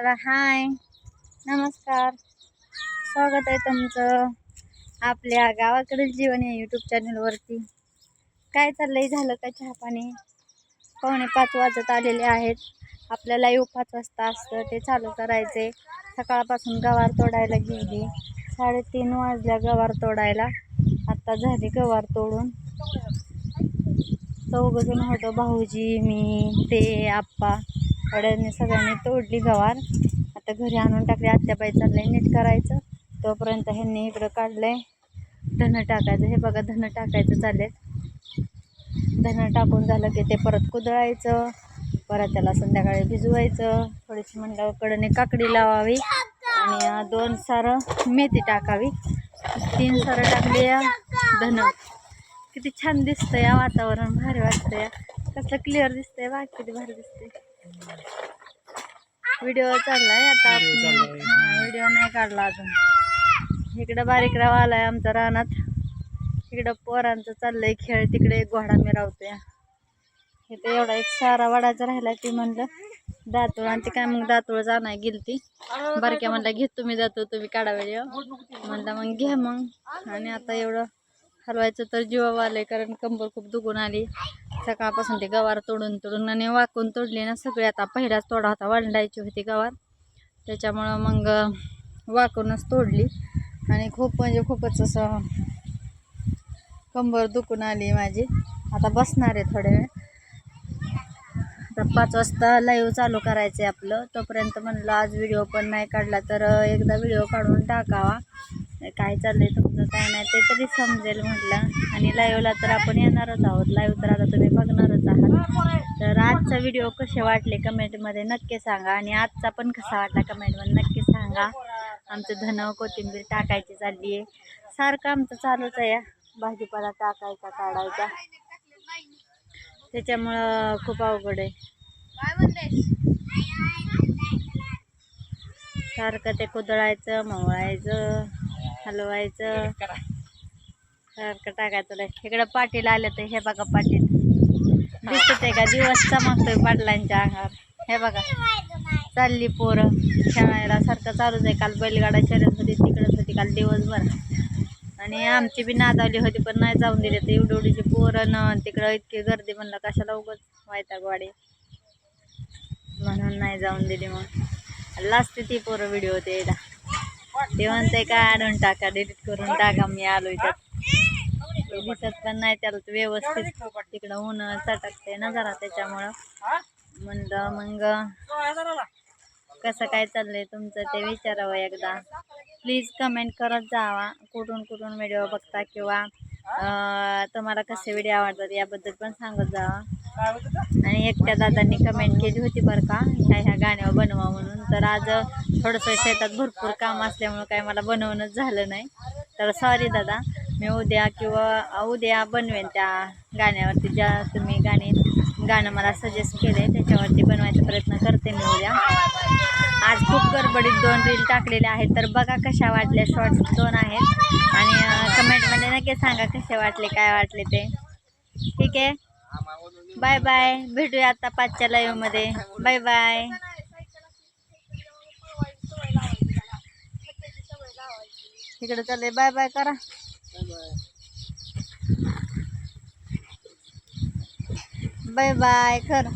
चला हाय. नमस्कार. स्वागत आहे तुमचं आपल्या गावाकडील जीवन या यूट्यूब चॅनलवरती काय चाललंय? झालं का चहा पाणी? पावणे पाच वाजत आलेले आहेत. आपल्याला येऊ पाच वाजता असतं. ते चालू करायचे सकाळपासून गवार तोडायला गेली. साडेतीन वाजल्या गवार तोडायला. आत्ता झाली गवार तोडून. चौघजण होतो भाऊजी मी ते आप्पा. वड्यांनी सगळ्यांनी तोडली गवार. आता घरी आणून टाकली. आत्याबाई चाललंय नीट करायचं. तोपर्यंत ह्यांनी इकडं काढलंय. धनं टाकायचं. हे बघा धनं टाकायचं चालेल धनं टाकून झालं की ते परत कुदळायचं. परत त्याला संध्याकाळी भिजवायचं. थोडीशी म्हणल्यावर कडने काकडी लावावी. आणि दोन सारं मेथी टाकावी. तीन सारं टाकली धनं. किती छान दिसतंय या वातावरण. भारी वाटतंय कसलं क्लिअर दिसतंय. बा किती भारी दिसतंय. व्हिडिओ चाललाय आता व्हिडिओ नाही काढला अजून. इकडं बारीक राव आलाय आमच्या रानात. इकडं पोरांचं चाललंय खेळ. तिकडे एक घोडा मिरावतोय. इथं एवढा एक सारा वडाचा राहिला ती म्हणलं दातूळ आणि ते काय मग दातूळ जाणार गेलती. बारक्या म्हणला घेत तुम्ही जातो तुम्ही काढा व्हिडिओ म्हणलं मग घ्या मग. आणि आता एवढं हलवायचं तर जीवा आलंय कारण कंबर खूप दुखून आली. सकाळपासून ते गवार तोडून तोडून आणि वाकून तोडली ना सगळे. आता पहिलाच तोडा होता वांडायची होती गवार. त्याच्यामुळं मग वाकूनच तोडली. आणि खूप म्हणजे खूपच असं कंबर दुखून आली माझी. आता बसणार आहे थोड्या वेळ. आता पाच वाजता लाईव्ह चालू करायचं आहे आपलं. तोपर्यंत म्हणलं आज व्हिडिओ पण नाही काढला तर एकदा व्हिडिओ काढून टाकावा. काय चाललं आहे तुमचं काय नाही ते तरी समजेल म्हटलं. आणि लाईव्हला तर आपण येणारच आहोत. लाईव्ह तर आता तुम्ही बघणारच आहात. तर आजचा व्हिडिओ कसे वाटले कमेंटमध्ये नक्की सांगा. आणि आजचा पण कसा वाटला कमेंटमध्ये नक्की सांगा. आमचं धन कोथिंबीर टाकायची चालली आहे. सारखं आमचं चालूच आहे. भाजीपाला टाकायचा काढायचा. त्याच्यामुळं खूप अवघड आहे. सारखं ते कुदळायचं मवळायचं हलवायचं. सारखं टाकायचं. इकडं पाटील आले तर हे बघा पाटील. दिसत आहे का? दिवस चमकतोय पाटलांच्या अंगावर. हे बघा. चालली पोरं. खेळायला सारखं चालूच आहे. काल बैलगाडा शर्यत होती तिकडंच होती काल दिवसभर. आणि आमची बी नादावली होती पण नाही जाऊन दिले तर एवढी एवढीची पोरं न तिकडं इतकी गर्दी म्हणलं कशाला उगच व्हायचा गाडी म्हणून नाही जाऊन दिली मग. लास्ट ती पोरं व्हिडिओ द्यायला ते म्हणते काय आणून टाका डिलीट करून टाका मी आलो इथं दिसत पण नाही त्याला ते व्यवस्थित तिकडं ऊन चटकते ना जरा त्याच्यामुळं. म्हणलं मग कसं काय चाललंय तुमचं ते विचारावं एकदा. प्लीज कमेंट करत जावा. कुठून कुठून व्हिडिओ बघता किंवा तुम्हाला कसे व्हिडिओ आवडतात याबद्दल पण सांगत जावा. आणि एकट्या दादांनी कमेंट केली होती बरं का ह्या ह्या गाण्यावर बनवा म्हणून. तर आज थोडंसं शेतात भरपूर काम असल्यामुळं काय मला बनवणंच झालं नाही. तर सॉरी दादा मी उद्या किंवा उद्या बनवेन त्या गाण्यावरती ज्या तुम्ही गाणी गाणं मला सजेस्ट केले त्याच्यावरती बनवायचा प्रयत्न करते मी उद्या. आज खूप गडबडीत दोन रील टाकलेले आहेत तर बघा कशा वाटल्या शॉर्ट्स दोन आहेत. आणि कमेंटमध्ये नक्की सांगा कसे वाटले काय वाटले ते. ठीक आहे? Bye bye. भेटूया आता पाचच्या लाईव्हमध्ये बाय बाय. इकडे चालले बाय बाय करा. Bye bye. कर.